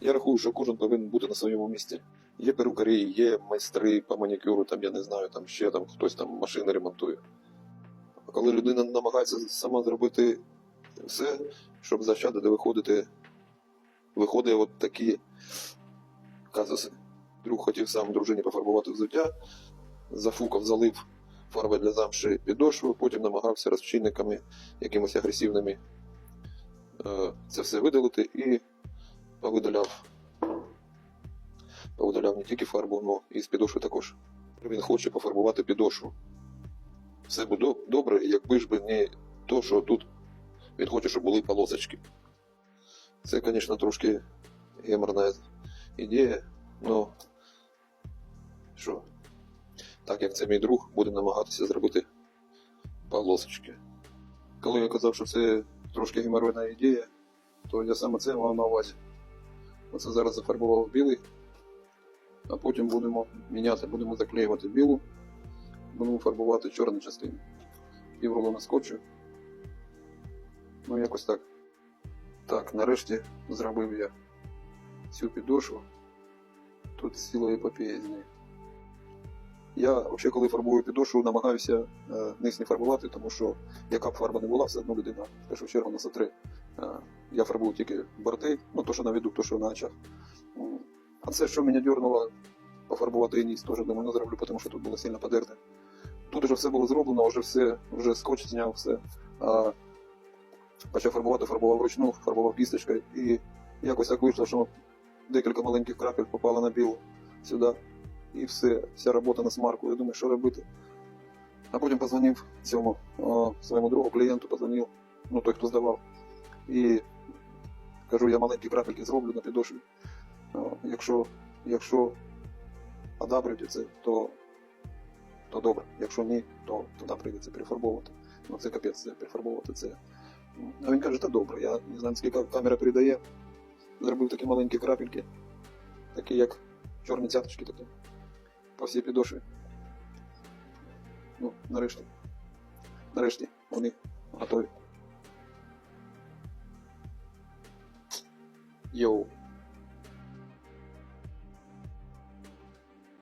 Я рахую, що кожен повинен бути на своєму місці. Є перукарі, є майстри по манікюру, там я не знаю, там ще там хтось там машини ремонтує. А коли людина намагається сама зробити все, щоб заощадити, виходити, виходить от такі казуси. Друг хотів сам дружині пофарбувати взуття, зафукав, залив фарби для замші підошву, потім намагався розчинниками якимось агресивними е, це все видалити і повидаляв. Повидаляв не тільки фарбу, але і з підошви також. Він хоче пофарбувати підошву. Все буде добре, якби ж би не то, що тут він хоче, щоб були полосочки. Це, звісно, трошки геморна ідея, але що, так як це мій друг, буде намагатися зробити полосочки. Коли я казав, що це трошки геморройна ідея, то я саме це мав на увазі. Оце зараз зафарбував білий, а потім будемо міняти, будемо заклеювати білу, будемо фарбувати чорну частину. Піврулона скотчу. Ну, якось так. Так, нарешті зробив я цю підошву. Тут ціла епопея з нею. Я взагалі, коли фарбую підошву, намагаюся е, низ не фарбувати, тому що яка б фарба не була, все одно людина в першу чергу на сотри. Е, я фарбую тільки борти, ну то, що на віду, то, що на очах. А це, що мене дернуло пофарбувати і ніс, теж думаю, не зроблю, тому що тут було сильно подерте. Тут вже все було зроблено, вже все, вже скотч зняв все. А, почав фарбувати, фарбував вручну, фарбував кісточкою. І якось так вийшло, що декілька маленьких крапель попало на білу сюди. І все, вся робота на смарку. Я думаю, що робити. А потім позвонив цьому о, своєму другу клієнту, позвонив, ну той, хто здавав. І кажу, я маленькі крапельки зроблю на підошві. Якщо, якщо одобрите це, то, то добре. Якщо ні, то тоді прийдеться перефарбовувати. Ну це капець, це перефарбовувати це. А він каже, та добре, я не знаю, скільки камера передає. Зробив такі маленькі крапельки, такі як чорні цяточки такі. По всій підошві. Ну, нарешті. Нарешті вони готові. 有